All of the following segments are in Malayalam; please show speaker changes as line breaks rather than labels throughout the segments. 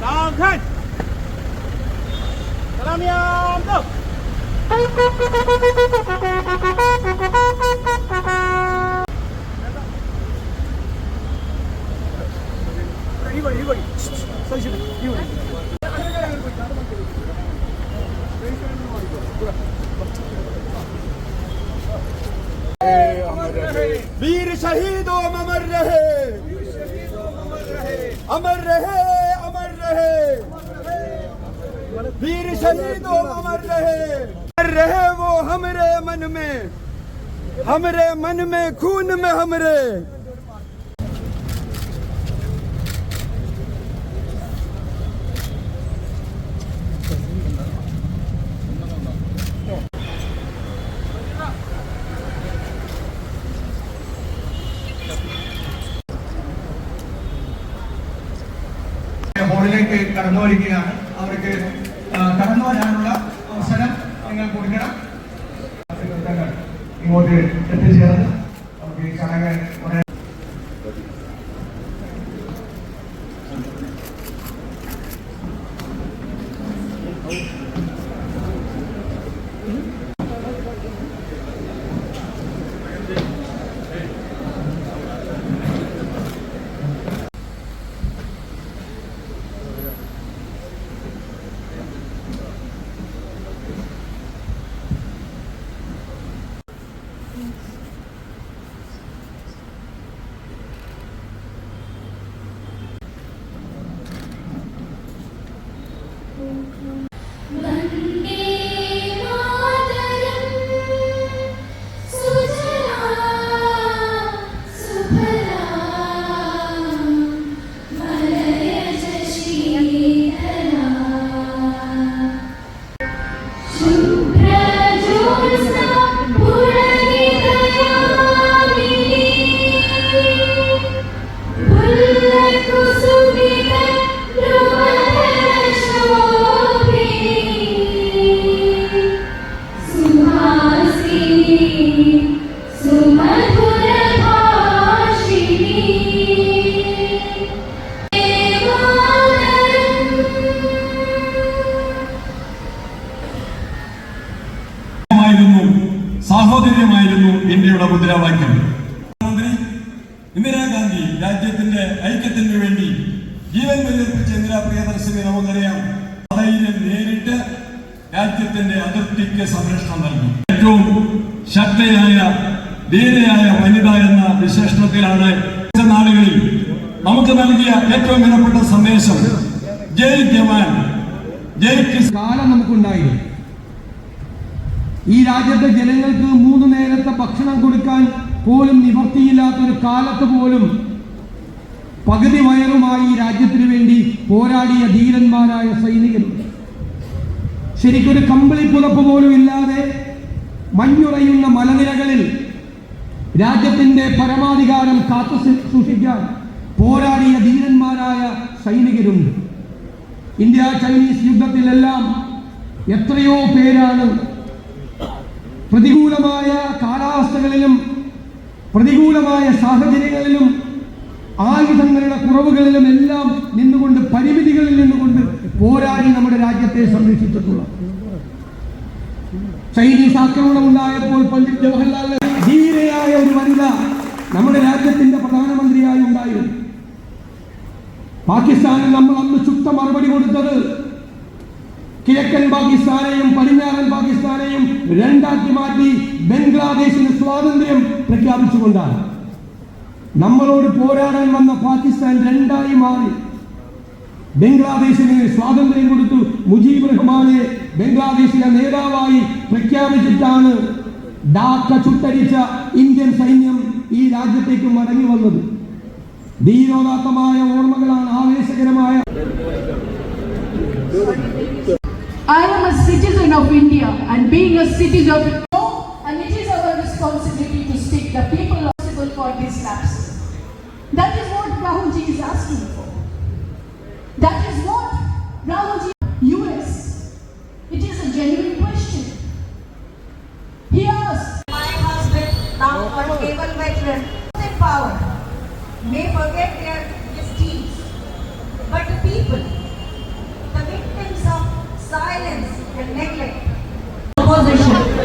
Content. Salam yam dok. वीर शहीदों अमर रहे अमर रहे रहे वीर शहीद हो अमर रहे। मर रहे वो हमरे मन में। हमरे मन में खून में हमरे।
വരികയാണ് അവർക്ക് കടന്നു വരാനുള്ള അവസരം നിങ്ങൾ കൊടുക്കണം. ഇങ്ങോട്ട് എത്തിച്ചേർന്ന് നമുക്ക് ഈ ചടങ്ങ് വളരെ
വന്ദേ
മുദ്രാവാക്യം. പ്രധാനമന്ത്രി ഇന്ദിരാഗാന്ധി രാജ്യത്തിന്റെ ഐക്യത്തിന് വേണ്ടി ജീവൻ ബലിയർപ്പിച്ച ഇന്ദിരാ പ്രിയദർശിനി നമുക്കറിയാം ധൈര്യം നേരിട്ട് രാജ്യത്തിന്റെ അതിർത്തിക്ക് സംരക്ഷണം നൽകി. ഏറ്റവും ശക്തയായ ധീരയായ വനിത എന്ന വിശേഷണത്തിലാണ് നാളുകളിൽ നമുക്ക് നൽകിയ ഏറ്റവും വിലപ്പെട്ട സന്ദേശം. ജയ് ജവാൻ. ജയ്
കാലം നമുക്കുണ്ടായിരുന്നു ഈ രാജ്യത്തെ ജനങ്ങൾക്ക് മൂന്ന് നേരത്തെ ഭക്ഷണം കൊടുക്കാൻ പോലും നിവർത്തിയില്ലാത്തൊരു കാലത്ത് പോലും പകുതി വയറുമായി രാജ്യത്തിന് വേണ്ടി പോരാടിയ ധീരന്മാരായ സൈനികർ ശരിക്കൊരു കമ്പിളി പുതപ്പ് പോലും ഇല്ലാതെ മഞ്ഞുറയുന്ന മലനിരകളിൽ രാജ്യത്തിന്റെ പരമാധികാരം കാത്തു സൂക്ഷിക്കാൻ പോരാടിയ ധീരന്മാരായ സൈനികരുണ്ട്. ഇന്ത്യ ചൈനീസ് യുദ്ധത്തിലെല്ലാം എത്രയോ പേരാണ് പ്രതികൂലമായ കാലാവസ്ഥകളിലും പ്രതികൂലമായ സാഹചര്യങ്ങളിലും ആയുധങ്ങളുടെ കുറവുകളിലും എല്ലാം നിന്നുകൊണ്ട് പരിമിതികളിൽ നിന്നുകൊണ്ട് പോരാടി നമ്മുടെ രാജ്യത്തെ സംരക്ഷിച്ചിട്ടുള്ള. ചൈനീസ് ആക്രമണം ഉണ്ടായപ്പോൾ പണ്ഡിറ്റ് ജവഹർലാൽ ധീരയായ ഒരു വനിത നമ്മുടെ രാജ്യത്തിന്റെ പ്രധാനമന്ത്രിയായി ഉണ്ടായിരുന്നു. പാകിസ്ഥാനിൽ നമ്മൾ അന്ന് ശുദ്ധ മറുപടി കൊടുത്തത് കിഴക്കൻ പാകിസ്ഥാനെയും പടിഞ്ഞാറൻ പാകിസ്ഥാനെയും രണ്ടാക്കി മാറ്റി ബംഗ്ലാദേശിന് സ്വാതന്ത്ര്യം പ്രഖ്യാപിച്ചുകൊണ്ടാണ്. നമ്മളോട് പോരാടാൻ വന്ന പാകിസ്ഥാൻ രണ്ടായി മാറി. ബംഗ്ലാദേശിന് സ്വാതന്ത്ര്യം കൊടുത്തു മുജീബ് റഹ്മാനെ ബംഗ്ലാദേശിലെ നേതാവായി പ്രഖ്യാപിച്ചിട്ടാണ് ഡാക്ക ചുട്ടരിച്ച ഇന്ത്യൻ സൈന്യം ഈ രാജ്യത്തേക്ക് മടങ്ങി വന്നത്. ധീരോദാത്തമായ ഓർമ്മകളാണ് ആവേശകരമായ
being a citizen of the law, and it is our responsibility to stick the people responsible for these lapses. That is what Rahulji is asking for. That is what Rahulji, US, it is a genuine question. He asked,
My husband, now a unable veteran, in power, may forget their misdeeds, but the people, the
victims of silence and neglect,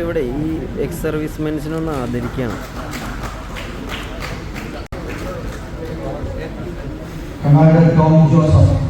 ഇവിടെ ഈ എക്സ് സർവീസ്മെൻസിനൊന്ന് ആദരിക്കണം.
Commander Tom Joseph.